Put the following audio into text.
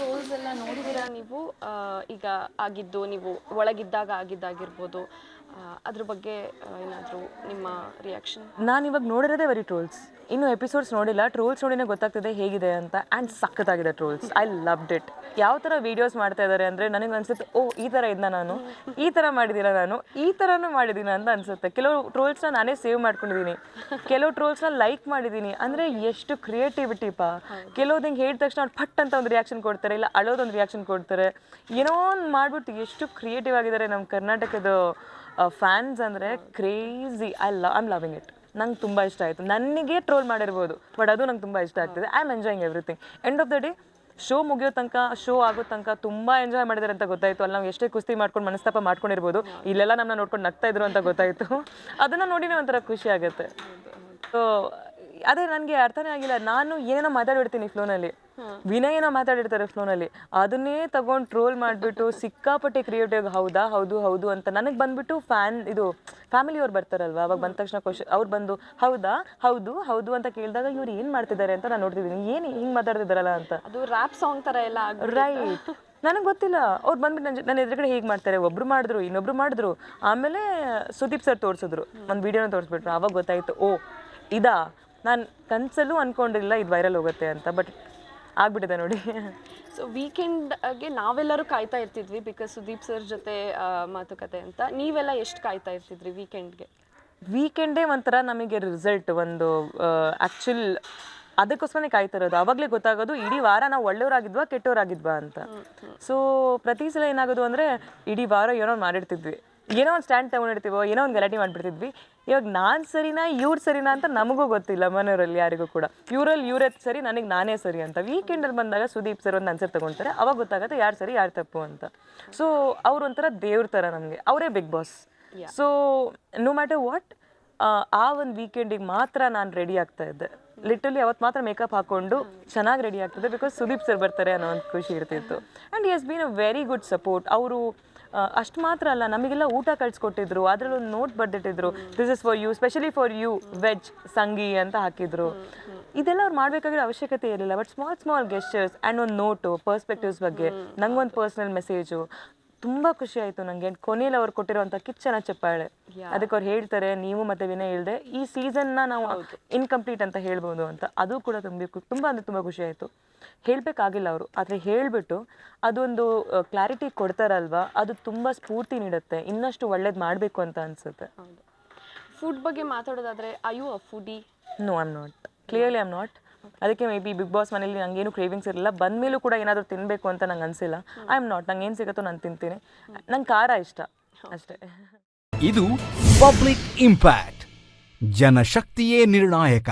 Trolls ಎಲ್ಲ ನೋಡಿದ್ದೀರಾ ನೀವು? ಈಗ ಆಗಿದ್ದು ನೀವು ಒಳಗಿದ್ದಾಗ ಆಗಿದ್ದಾಗಿರ್ಬೋದು. ಅದ್ರ ಬಗ್ಗೆ ಏನಾದರೂ ನಿಮ್ಮ ರಿಯಾಕ್ಷನ್ ನಾನು ಇವಾಗ ನೋಡಿರೋದೇ ಬರೀ ಟ್ರೋಲ್ಸ್ ಇನ್ನು ಎಪಿಸೋಡ್ಸ್ ನೋಡಿಲ್ಲ. ಟ್ರೋಲ್ಸ್ ನೋಡಿನೇ ಗೊತ್ತಾಗ್ತದೆ ಹೇಗಿದೆ ಅಂತ ಆ್ಯಂಡ್ ಸಖತ್ತಾಗಿದೆ ಟ್ರೋಲ್ಸ್ ಐ ಲವ್ಡ್ ಇಟ್ ಯಾವ ಥರ ವೀಡಿಯೋಸ್ ಮಾಡ್ತಾ ಇದ್ದಾರೆ ಅಂದರೆ ನನಗೆ ಅನ್ಸುತ್ತೆ ಓ ಈ ಥರ ಇದ್ದ ನಾನು. ಈ ಥರ ಮಾಡಿದ್ದೀನ ನಾನು. ಈ ಥರನೂ ಮಾಡಿದ್ದೀನಿ ಅಂತ ಅನ್ಸುತ್ತೆ. ಕೆಲವು ಟ್ರೋಲ್ಸ್ನ ನಾನೇ ಸೇವ್ ಮಾಡ್ಕೊಂಡಿದ್ದೀನಿ ಕೆಲವು ಟ್ರೋಲ್ಸ್ನ ಲೈಕ್ ಮಾಡಿದ್ದೀನಿ ಅಂದರೆ ಎಷ್ಟು ಕ್ರಿಯೇಟಿವಿಟಿ ಪಾ. ಕೆಲವ್ದು ಹಿಂಗೆ ಹೇಳಿದ ತಕ್ಷಣ ಅವ್ರು ಫಟ್ ಅಂತ ಒಂದು ರಿಯಾಕ್ಷನ್ ಕೊಡ್ತಾರೆ ಇಲ್ಲ ಅಳೋದೊಂದು ರಿಯಾಕ್ಷನ್ ಕೊಡ್ತಾರೆ. ಏನೋ ಒಂದು ಮಾಡ್ಬಿಟ್ಟು ಎಷ್ಟು ಕ್ರಿಯೇಟಿವ್ ಆಗಿದ್ದಾರೆ ನಮ್ಮ ಕರ್ನಾಟಕದ ಫ್ಯಾನ್ಸ್ ಅಂದರೆ crazy I love I'm loving it ನಂಗೆ ತುಂಬ ಇಷ್ಟ ಆಯಿತು. ನನಗೆ ಟ್ರೋಲ್ ಮಾಡಿರ್ಬೋದು ಬಟ್ ಅದು ನಂಗೆ ತುಂಬ ಇಷ್ಟ ಆಗ್ತಿದೆ. I am enjoying everything end of the day show ಮುಗಿಯೋ ತನಕ ಶೋ ಆಗೋ ತನಕ ತುಂಬ ಎಂಜಾಯ್ ಮಾಡಿದಾರೆ ಅಂತ ಗೊತ್ತಾಯಿತು. ಅಲ್ಲಿ ನಾವು ಎಷ್ಟೇ ಕುಸ್ತಿ ಮಾಡ್ಕೊಂಡು ಮನಸ್ತಾಪ ಮಾಡ್ಕೊಂಡಿರ್ಬೋದು, ಇಲ್ಲೆಲ್ಲ ನಮ್ಮನ್ನ ನೋಡ್ಕೊಂಡು ನಗ್ತಾ ಇದ್ರು ಅಂತ ಗೊತ್ತಾಯಿತು. ಅದನ್ನು ನೋಡಿನೇ ಒಂಥರ ಖುಷಿ ಆಗುತ್ತೆ. ಸೊ ಅದೇ ನನಗೆ ಅರ್ಥನೇ ಆಗಿಲ್ಲ. ನಾನು ಏನೇನೋ ಮಾತಾಡಿರ್ತೀನಿ ಫ್ಲೋನಲ್ಲಿ ವಿನಯ್ ಏನೋ ಮಾತಾಡಿರ್ತಾರೆ ಫೋನಲ್ಲಿ ಅದನ್ನೇ ತಗೊಂಡು ಟ್ರೋಲ್ ಮಾಡಿಬಿಟ್ಟು ಸಿಕ್ಕಾಪಟ್ಟೆ ಕ್ರಿಯೇಟಿವ್ ಹೌದಾ ಹೌದು ಹೌದು ಅಂತ ನನಗೆ ಬಂದ್ಬಿಟ್ಟು ಫ್ಯಾನ್ ಇದು ಫ್ಯಾಮಿಲಿಯವ್ರು ಬರ್ತಾರಲ್ವಾ? ಅವಾಗ ಬಂದ ತಕ್ಷಣ ಕ್ವಶನ್ ಅವ್ರು ಬಂದು ಹೌದಾ ಹೌದು ಹೌದು ಅಂತ ಕೇಳಿದಾಗ ಇವ್ರು ಏನು ಮಾಡ್ತಿದ್ದಾರೆ ಅಂತ ನಾನು ನೋಡ್ತಿದ್ದೀನಿ ಏನು ಹಿಂಗೆ ಮಾತಾಡ್ತಿದ್ದಾರಲ್ಲ ಅಂತ. ಅದು ರ್ಯಾಪ್ ಸಾಂಗ್ ಥರ ಎಲ್ಲ ರೈಟ್ ನನಗೆ ಗೊತ್ತಿಲ್ಲ. ಅವ್ರು ಬಂದ್ಬಿಟ್ಟು ನನ್ನ ನನ್ನ ಎದುರುಗಡೆ ಹೀಗೆ ಮಾಡ್ತಾರೆ. ಒಬ್ರು ಮಾಡಿದ್ರು ಇನ್ನೊಬ್ರು ಮಾಡಿದ್ರು. ಆಮೇಲೆ ಸುದೀಪ್ ಸರ್ ತೋರಿಸಿದ್ರು. ಒಂದು ವಿಡಿಯೋನ ತೋರಿಸ್ಬಿಟ್ರು. ಅವಾಗ ಗೊತ್ತಾಯ್ತು ಓ ಇದಾ? ನಾನು ಕನ್ಸಲ್ಲೂ ಅನ್ಕೊಂಡಿಲ್ಲ ಇದು ವೈರಲ್ ಹೋಗುತ್ತೆ ಅಂತ. ಬಟ್ ಆಗ್ಬಿಟ್ಟಿದೆ ನೋಡಿ. ಸೊ ವೀಕೆಂಡ್ಗೆ ನಾವೆಲ್ಲರೂ ಕಾಯ್ತಾ ಇರ್ತಿದ್ವಿ ಬಿಕಾಸ್ ಸುದೀಪ್ ಸರ್ ಜೊತೆ ಮಾತುಕತೆ ಅಂತ. ನೀವೆಲ್ಲ ಎಷ್ಟು ಕಾಯ್ತಾ ಇರ್ತಿದ್ರಿ ವೀಕೆಂಡ್ಗೆ ವೀಕೆಂಡೇ ಒಂಥರ ನಮಗೆ ರಿಸಲ್ಟ್ ಒಂದು ಆ್ಯಕ್ಚುಲ್ ಅದಕ್ಕೋಸ್ಕರನೇ ಕಾಯ್ತಾ ಇರೋದು. ಅವಾಗಲೇ ಗೊತ್ತಾಗೋದು ಇಡೀ ವಾರ ನಾವು ಒಳ್ಳೆಯವರಾಗಿದ್ವಾ ಕೆಟ್ಟವರಾಗಿದ್ವಾ ಅಂತ. ಸೊ ಪ್ರತಿ ಸಲ ಏನಾಗೋದು ಅಂದರೆ ಇಡೀ ವಾರ ಏನೋ ಮಾಡಿರ್ತಿದ್ವಿ. ಏನೋ ಒಂದು ಸ್ಟ್ಯಾಂಡ್ ತೊಗೊಂಡಿರ್ತೀವೋ ಏನೋ ಒಂದು ಗಲಾಟೆ ಮಾಡಿಬಿಡ್ತಿದ್ವಿ. ಇವಾಗ ನಾನು ಸರಿನಾ ಇವ್ರು ಸರಿನಾ ಅಂತ ನಮಗೂ ಗೊತ್ತಿಲ್ಲ ಮನೆಯವರಲ್ಲಿ ಯಾರಿಗೂ ಕೂಡ. ಇವರಲ್ಲಿ ಇವರೇ ಸರಿ ನನಗೆ ನಾನೇ ಸರಿ ಅಂತ. ವೀಕೆಂಡಲ್ಲಿ ಬಂದಾಗ ಸುದೀಪ್ ಸರ್ ಒಂದು ಆನ್ಸರ್ ತೊಗೊಳ್ತಾರೆ ಅವಾಗ ಗೊತ್ತಾಗುತ್ತೆ ಯಾರು ಸರಿ ಯಾರು ತಪ್ಪು ಅಂತ. ಸೊ ಅವ್ರು ಒಂಥರ ದೇವ್ರ ಥರ ನಮಗೆ. ಅವರೇ Bigg Boss so no matter what ಆ ಒಂದು ವೀಕೆಂಡಿಗೆ ಮಾತ್ರ ನಾನು ರೆಡಿ ಆಗ್ತಾ ಇದ್ದೆ. ಲಿಟಲಿ ಅವತ್ತು ಮಾತ್ರ ಮೇಕಪ್ ಹಾಕೊಂಡು ಚೆನ್ನಾಗಿ ರೆಡಿ ಆಗ್ತದೆ ಬಿಕಾಸ್ ಸುದೀಪ್ ಸರ್ ಬರ್ತಾರೆ ಅನ್ನೋ ಒಂದು ಖುಷಿ ಇರ್ತಿತ್ತು. And has been a very good support ಅವರು ಅಷ್ಟು ಮಾತ್ರ ಅಲ್ಲ, ನಮಗೆಲ್ಲ ಊಟ ಕಳ್ಸಿಕೊಟ್ಟಿದ್ರು, ಅದರಲ್ಲಿ ಒಂದು note ಬರ್ದಿಟ್ಟಿದ್ರು. This is for you specially for you veg ಸಂಗಿ ಅಂತ ಹಾಕಿದ್ರು. ಇದೆಲ್ಲ ಅವ್ರು ಮಾಡಬೇಕಾಗಿರೋ ಅವಶ್ಯಕತೆ ಇರಲಿಲ್ಲ but small small gestures and ಒಂದು ನೋಟು ಪರ್ಸ್ಪೆಕ್ಟಿವ್ಸ್ ಬಗ್ಗೆ. ನಂಗೊಂದು ಪರ್ಸ್ನಲ್ ಮೆಸೇಜು ತುಂಬ ಖುಷಿ ಆಯಿತು ನನಗೆ ಕೊನೆಯಲ್ಲಿ ಅವ್ರು ಕೊಟ್ಟಿರುವಂತ ಕಿಚ್ಚನ ಚಪ್ಪಾಳೆ. ಅದಕ್ಕೆ ಅವ್ರು ಹೇಳ್ತಾರೆ ನೀವು ಮತ್ತೆ ವಿನಯ್ ಇಲ್ಲದೆ ಈ ಸೀಸನ್ನ ನಾವು ಇನ್ಕಂಪ್ಲೀಟ್ ಅಂತ ಹೇಳ್ಬೋದು ಅಂತ. ಅದು ಕೂಡ ತುಂಬ ತುಂಬ ಅಂದರೆ ತುಂಬ ಖುಷಿ ಆಯಿತು. ಹೇಳಬೇಕಾಗಿಲ್ಲ ಅವರು ಆದರೆ ಹೇಳಿಬಿಟ್ಟು ಅದೊಂದು ಕ್ಲಾರಿಟಿ ಕೊಡ್ತಾರಲ್ವಾ ಅದು ತುಂಬ ಸ್ಫೂರ್ತಿ ನೀಡುತ್ತೆ. ಇನ್ನಷ್ಟು ಒಳ್ಳೇದು ಮಾಡಬೇಕು ಅಂತ ಅನಿಸುತ್ತೆ. ಫುಡ್ ಬಗ್ಗೆ ಮಾತಾಡೋದಾದ್ರೆ ಅಯ್ಯೋ a foodie no am not clearly am not ಅದಕ್ಕೆ ಮೇ ಬಿ ಬಿಗ್ ಬಾಸ್ ಮನೇಲಿ ನಂಗೇನು ಕ್ರೇವಿಂಗ್ಸ್ ಇರಲಿಲ್ಲ. ಬಂದಮೇಲೂ ಕೂಡ ಏನಾದರೂ ತಿನ್ನಬೇಕು ಅಂತ ನಂಗೆ ಅನಿಸಿಲ್ಲ. ಐ ಆಮ್ ನಾಟ್ ನಂಗೆ ಏನು ಸಿಗುತ್ತೋ ನಾನು ತಿಂತೀನಿ. ನಂಗೆ ಖಾರ ಇಷ್ಟ. ಅಷ್ಟೇ. ಇದು ಪಬ್ಲಿಕ್ ಇಂಪ್ಯಾಕ್ಟ್ ಜನಶಕ್ತಿಯೇ ನಿರ್ಣಾಯಕ.